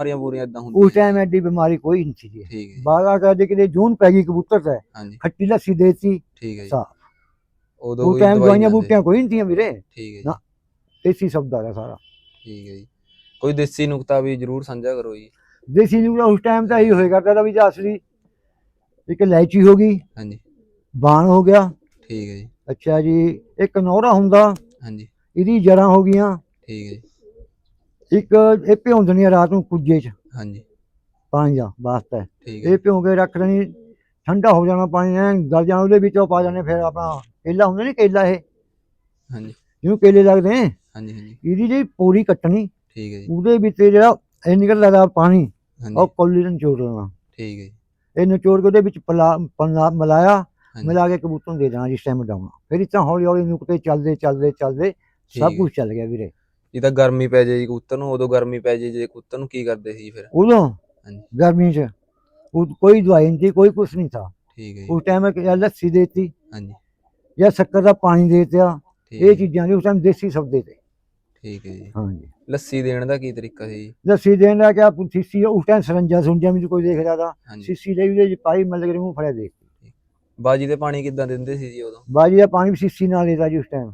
ਬਿਮਾਰੀਆਂ ਬੂਰੀਆਂ ਇਦਾਂ ਉਸ ਹੁੰਦੀਆਂ ਟਾਈਮ ਐਡੀ ਬਿਮਾਰੀ ਕੋਈ ਨਹੀਂ ਸੀ ਠੀਕ ਹੈ ਬਾਗਾ ਕਰਦੇ ਕਿਤੇ ਜੂਨ ਪੈ ਗਈ ਕਬੂਤਰ ਤੇ। ਹਾਂਜੀ। ਖੱਟੀ ਲੱਸੀ ਦੇਤੀ। ਠੀਕ ਹੈ ਜੀ। ਸਾਫ਼। ਉਦੋਂ ਉਹ ਟਾਈਮ ਦਵਾਈ ਦਵਾਈਆਂ ਬੂਟੀਆਂ ਕੋਈ ਨਹੀਂ ਤੀਆਂ ਵੀਰੇ। ਠੀਕ ਹੈ ਜੀ। ਨਾ। ਦੇਸੀ ਸਬਦਾ ਦਾ ਸਾਰਾ। ਠੀਕ ਹੈ ਜੀ। ਕੋਈ ਦੇਸੀ ਨੁਕਤਾ ਵੀ ਜਰੂਰ ਸਾਂਝਾ ਕਰੋ ਜੀ। ਦੇਸੀ ਨੂੰ ਉਸ ਟਾਈਮ ਤਾਂ ਇਹੀ ਹੋਇਆ ਕਰਦਾ ਤਾ ਵੀ ਜਾਂ ਅਸਲੀ ਇੱਕ ਇਲਾਇਚੀ ਹੋ ਗਈ। ਹਾਂਜੀ। ਬਾਣ ਹੋ ਗਿਆ। ਠੀਕ ਹੈ ਜੀ। ਅੱਛਾ ਜੀ ਇੱਕ ਨੌਰਾ ਹੁੰਦਾ। ਹਾਂਜੀ। ਇਹਦੀ ਜੜਾਂ ਹੋ ਗਈਆਂ। ਠੀਕ ਹੈ ਜੀ। ਇੱਕ ਇਹ ਭਿਉਂਦਣੀ ਰਾਤ ਨੂੰ ਕੁੱਜੇ 'ਚ। ਹਾਂਜੀ। ਪਾਣੀ ਦਾ ਵਾਸਤਾ। ਠੀਕ ਹੈ। ਇਹ ਭਿਉਂ ਕੇ ਰੱਖ ਦੇਣੀ ਠੰਡਾ ਹੋ ਜਾਣਾ ਪਾਣੀ ਐ ਗਲ ਜਾਣਾ ਉਹਦੇ ਵਿੱਚੋਂ ਪਾ ਜਾਣੇ ਫਿਰ ਆਪਣਾ ਕੇਲਾ ਹੁੰਦਾ ਨਹੀਂ ਕੇਲਾ ਇਹ? ਹਾਂਜੀ। ਜਿਹਨੂੰ ਕੇਲੇ ਲੱਗਦੇ ਨੇ ਹਾਂਜੀ ਹਾਂਜੀ। ਇਹਦੀ ਜਿਹੜੀ ਪੂਰੀ ਕੱਟਣੀ ਠੀਕ ਹੈ ਜੀ। ਉਹਦੇ ਵਿੱਚ ਜਿਹੜਾ ਇਹ ਨਿਕਲ ਲਗਾ ਪਾਣੀ ਉਹ ਕੌਲੀ ਨੂੰ ਨਿਚੋੜ ਦੇਣਾ। ਠੀਕ ਹੈ ਜੀ। ਇਹ ਨਿਚੋੜ ਕੇ ਉਹਦੇ ਵਿੱਚ ਪਲਾ ਮਿਲਾਇਆ ਮਿਲਾ ਕੇ ਕਬੂਤਰ ਨੂੰ ਦੇ ਦੇਣਾ ਜਿਸ ਟਾਈਮ ਡਾਉਣਾ। ਫਿਰ ਇਤਾਂ ਹੌਲੀ ਹੌਲੀ ਨੁਕਤੇ ਚੱਲਦੇ ਚੱਲਦੇ ਚੱਲਦੇ ਸਭ। ਕੁਝ ਚੱਲ ਗਿਆ ਵੀਰੇ। ਜਿੱਦਾਂ ਗਰਮੀ ਪੈ ਜੀ ਕਬੂਤਰ ਨੂੰ ਉਦੋਂ ਗਰਮੀ ਪੈ ਜਾਏ ਜੇ ਕਬੂਤਰ ਨੂੰ ਕੀ ਕਰਦੇ ਸੀ ਫਿਰ? ਉਦੋਂ ਹਾਂਜੀ। ਗਰਮੀ 'ਚ ਉਹ ਕੋਈ ਦਵਾਈ ਨਹੀਂ ਸੀ ਕੋਈ ਕੁਛ ਨਹੀਂ ਥਾ ਠੀਕ ਹੈ ਜੀ। ਉਸ ਟਾਈਮ ਇੱਕ ਜਾਂ ਲੱਸੀ ਦੇਤੀ ਹਾਂਜੀ। ਜਾਂ ਸ਼ੱਕਰ ਦਾ ਪਾਣੀ ਦੇ ਦਿੱਤਾ। ਠੀਕ ਇਹ ਹੈ ਚੀਜ਼ਾਂ ਦੀ ਉਸ ਟਾਈਮ ਦੇਸੀ ਸਬਦੇ ਤੇ ਠੀਕ ਹੈ ਜੀ। ਹਾਂਜੀ। ਲੱਸੀ ਦੇਣ ਦਾ ਕੀ ਤਰੀਕਾ ਸੀ ਜੀ? ਲੱਸੀ ਦੇਣ ਦਾ ਕਿਆ ਸੀਸੀ ਉਸ ਟਾਈਮ ਸਰੰਜਾ ਸੁੰਜਾ ਵਿੱਚ ਕੋਈ ਦੇਖ ਰਿਹਾ ਦਾ ਹਾਂਜੀ। ਸੀਸੀ ਲਈ ਉਹਦੇ 'ਚ ਪਾਈ ਕਿ ਮੂੰਹ ਫੜਿਆ ਦੇ ਬਾਜੀ ਦੇ ਪਾਣੀ ਕਿੱਦਾਂ ਦਿੰਦੇ ਸੀ ਜੀ ਉਦੋਂ? ਬਾਜੀ ਦਾ ਪਾਣੀ ਵੀ ਸੀਸੀ ਨਾਲ ਲੈਦਾ ਜੀ ਉਸ ਟਾਈਮ